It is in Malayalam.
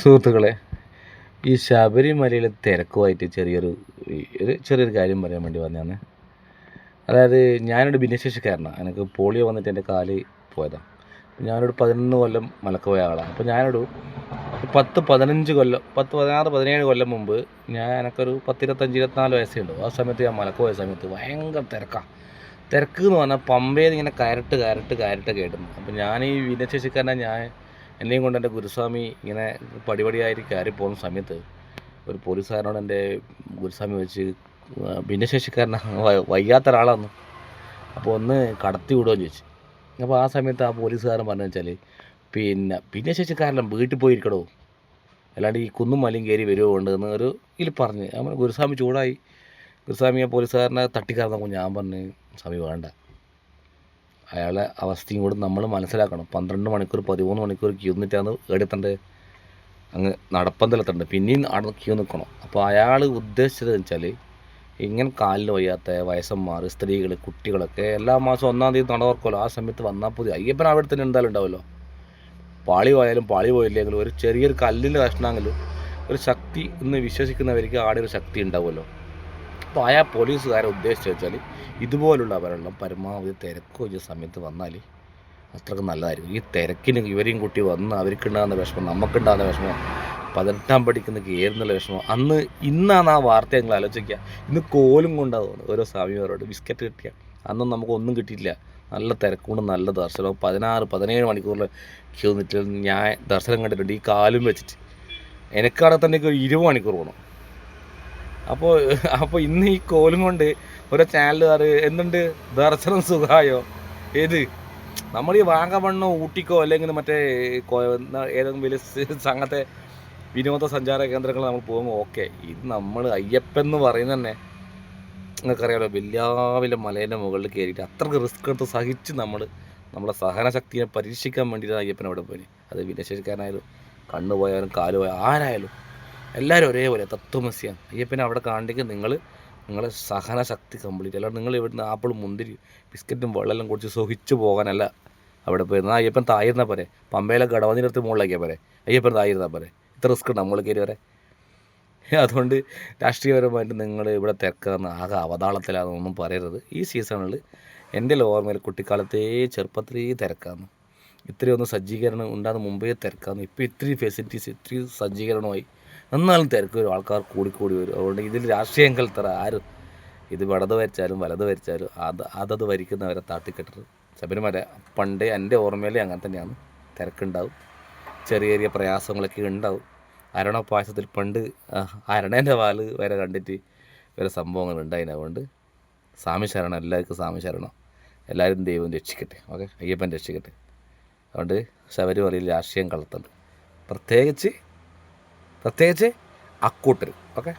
സുഹൃത്തുക്കളെ ഈ ശബരിമലയിലെ തിരക്കുമായിട്ട് ചെറിയൊരു ഒരു ചെറിയൊരു കാര്യം പറയാൻ വേണ്ടി വന്നതാണ്. അതായത് ഞാനൊരു ഭിന്നശേഷിക്കാരനാണ്. എനിക്ക് പോളിയോ വന്നിട്ട് എന്റെ കാൽ പോയതാണ് ഞാനൊരു പതിനൊന്ന് കൊല്ലം മലക്ക് ആളാണ്. അപ്പോൾ ഞാനൊരു പത്ത് പതിനഞ്ച് കൊല്ലം പത്ത് പതിനാറ് പതിനേഴ് കൊല്ലം മുമ്പ് ഞാൻ എനിക്കൊരു പത്ത് ഇരുപത്തഞ്ച് ഇരുപത്തിനാല് വയസ്സേ ഉള്ളൂ ആ സമയത്ത് ഞാൻ മലക്ക് പോയ സമയത്ത് ഭയങ്കര തിരക്കാണ് തിരക്ക് എന്ന് പറഞ്ഞാൽ പമ്പയിൽ ഇങ്ങനെ കയറിട്ട് കയറിട്ട് കയറിട്ട് കേട്ടു അപ്പോൾ ഞാൻ ഈ ഭിന്നശേഷിക്കാരനെ ഞാൻ എന്നെയും കൊണ്ട് എന്റെ ഗുരുസ്വാമി ഇങ്ങനെ പടിപടിയായിട്ട് കയറി പോകുന്ന സമയത്ത് ഒരു പോലീസുകാരനോട് എന്റെ ഗുരുസ്വാമി വെച്ച് ഭിന്നശേഷിക്കാരന വയ്യാത്ത ഒരാളാണ് അപ്പോൾ ഒന്ന് കടത്തി വിടുമെന്ന് ചോദിച്ചു. അപ്പോൾ ആ സമയത്ത് ആ പോലീസുകാരൻ പറഞ്ഞു വെച്ചാൽ പിന്നെ ഭിന്നശേഷിക്കാരൻ വീട്ടിൽ പോയിരിക്കടോ. അല്ലാണ്ട് ഈ കുന്നും മലയും കയറി വരുമോ എന്ന് ഒരു ഇതിൽ പറഞ്ഞ്. അവൻ ഗുരുസ്വാമി ചൂടായി. ഗുരുസ്വാമി ആ പോലീസുകാരനെ തട്ടിക്കറന്നപ്പോൾ ഞാൻ പറഞ്ഞ് സ്വാമി വേണ്ട. അയാളെ അവസ്ഥയും കൂടെ നമ്മൾ മനസ്സിലാക്കണം. പന്ത്രണ്ട് മണിക്കൂർ പതിമൂന്ന് മണിക്കൂർ ക്യൂ നിന്നിട്ടാണ് എടുത്തേണ്ടത് അങ്ങ് നടപ്പന്തലെത്തണ്ട് പിന്നെയും അവിടെ ക്യൂ നിൽക്കണം. അപ്പോൾ അയാൾ ഉദ്ദേശിച്ചത് വെച്ചാൽ ഇങ്ങനെ കാലിന് വയ്യാത്ത വയസ്സന്മാർ സ്ത്രീകൾ കുട്ടികളൊക്കെ എല്ലാ മാസവും ഒന്നാം തീയതി നട ആ സമയത്ത് വന്നാൽ പോയി അയ്യപ്പൻ അവിടെ തന്നെ എന്തായാലും ഉണ്ടാവുമല്ലോ. പാളി പോയാലും പാളി പോയില്ലെങ്കിലും ഒരു ചെറിയൊരു കല്ലിന്റെ കഷ്ണമെങ്കിലും ഒരു ശക്തി എന്ന് വിശ്വസിക്കുന്നവർക്ക് ആടെ ഒരു ശക്തി ഉണ്ടാവുമല്ലോ. ആ പോലീസുകാരെ ഉദ്ദേശിച്ച് വെച്ചാൽ ഇതുപോലുള്ള അവരെല്ലാം പരമാവധി തിരക്ക് വെച്ച സമയത്ത് വന്നാൽ അത്രയ്ക്ക് നല്ലതായിരിക്കും. ഈ തിരക്കിന് ഇവരെയും കുട്ടി വന്ന് അവർക്കുണ്ടാകുന്ന വിഷമം നമുക്കുണ്ടാകുന്ന വിഷമം പതിനെട്ടാം പഠിക്കുന്ന കയറുന്നുള്ള വിഷമം അന്ന് ഇന്നാണ് ആ വാർത്ത ഞങ്ങൾ ആലോചിക്കുക. ഇന്ന് കോലും കൊണ്ടാവും ഓരോ സ്വാമിമാരോട് ബിസ്ക്കറ്റ് കിട്ടിയ അന്നും നമുക്ക് ഒന്നും കിട്ടിയില്ല നല്ല തിരക്കുകൊണ്ട് നല്ല ദർശനം. പതിനാറ് പതിനേഴ് മണിക്കൂറിൽ ക്യൂ നിന്നിട്ട് ഞാൻ ദർശനം കണ്ടിട്ടുണ്ട്. ഈ കാലും വെച്ചിട്ട്. എനിക്കവിടെ തന്നെ ഒരു ഇരുപത് മണിക്കൂർ പോകണം അപ്പോൾ അപ്പോൾ ഇന്ന് ഈ കോലും കൊണ്ട് ഓരോ ചാനലുകാർ എന്തുണ്ട്? ദർശനം സുഖായോ ഏത്? നമ്മൾ ഈ വാഗമണ്ണോ ഊട്ടിക്കോ അല്ലെങ്കിൽ മറ്റേ ഏതെങ്കിലും വലിയ സംഘത്തെ വിനോദസഞ്ചാര കേന്ദ്രങ്ങൾ നമ്മൾ പോകുമ്പോൾ ഓക്കെ. ഇത് നമ്മൾ അയ്യപ്പൻ എന്ന് പറയുന്നത് തന്നെ നിങ്ങൾക്കറിയാമല്ലോ വലിയ മലേന്റെ മുകളിൽ കയറിയിട്ട് അത്രയ്ക്ക് റിസ്ക് എടുത്ത് സഹിച്ച് നമ്മൾ നമ്മുടെ സഹനശക്തിയെ പരീക്ഷിക്കാൻ വേണ്ടിയിട്ടാണ് അയ്യപ്പൻ അവിടെ പോയി അത് വിദേശക്കാരനായാലും കണ്ണു പോയാലും പോയാലും ആരായാലും എല്ലാവരും ഒരേപോലെ തത്വമസ്യാണ്. അയ്യപ്പനെ അവിടെ കാണണമെങ്കിൽ നിങ്ങൾ നിങ്ങളെ സഹനശക്തി കംപ്ലീറ്റ് അല്ലാണ്ട് നിങ്ങൾ ഇവിടുന്ന് ആപ്പിളും മുന്തിരി ബിസ്ക്കറ്റും വെള്ളമെല്ലാം കുടിച്ച് സുഖിച്ച് പോകാനല്ല അവിടെ പോയി എന്നാൽ അയ്യപ്പൻ തായിരുന്ന പോരെ. പമ്പയിലെ ഗടവന്നിടത്ത് മുകളിലേക്കാ പോരെ. അയ്യപ്പൻ തായിരുന്ന പോരെ. ഇത്ര റിസ്ക് ഉണ്ട് നമ്മൾ കയറി വരെ അതുകൊണ്ട് രാഷ്ട്രീയപരമായിട്ട് നിങ്ങൾ ഇവിടെ തിരക്കാന്ന് ആകെ അവതാളത്തിലാണെന്നൊന്നും പറയരുത്. ഈ സീസണിൽ എന്റെ ഓർമ്മയിൽ കുട്ടിക്കാലത്തേ ചെറുപ്പത്തിലേ തിരക്കാന്ന്. ഇത്രയൊന്നും സജ്ജീകരണം ഉണ്ടാകുന്ന മുമ്പേ തിരക്കാന്ന്. ഇപ്പോൾ ഇത്രയും ഫെസിലിറ്റീസ് ഇത്രയും സജ്ജീകരണമായി. എന്നാലും തിരക്ക് വരും ആൾക്കാർ കൂടിക്കൂടി വരും. അതുകൊണ്ട് ഇതിൽ രാഷ്ട്രീയം കലത്തറ ആരും? ഇത് വടത് വരച്ചാലും വലത് വരച്ചാലും അത് അതത് വരിക്കുന്നവരെ താട്ടിക്കെട്ടത് ശബരിമല പണ്ടേ എന്റെ ഓർമ്മയിൽ അങ്ങനെ തന്നെയാണ്. തിരക്കുണ്ടാവും. ചെറിയ ചെറിയ പ്രയാസങ്ങളൊക്കെ ഉണ്ടാവും. അരണ പായസത്തിൽ പണ്ട് അരണേന്റെ വാൽ വരെ കണ്ടിട്ട് വരെ സംഭവങ്ങൾ ഉണ്ടായിന്. അതുകൊണ്ട് സ്വാമി ശരണം എല്ലാവർക്കും സ്വാമി ശരണം. എല്ലാവരും ദൈവം രക്ഷിക്കട്ടെ. ഓക്കെ? അയ്യപ്പൻ രക്ഷിക്കട്ടെ. അതുകൊണ്ട് ശബരിമലയിൽ രാഷ്ട്രീയം കളത്തുണ്ട് പ്രത്യേകിച്ച് പ്രത്യേകിച്ച് അക്കൂട്ടർ ഓക്കെ?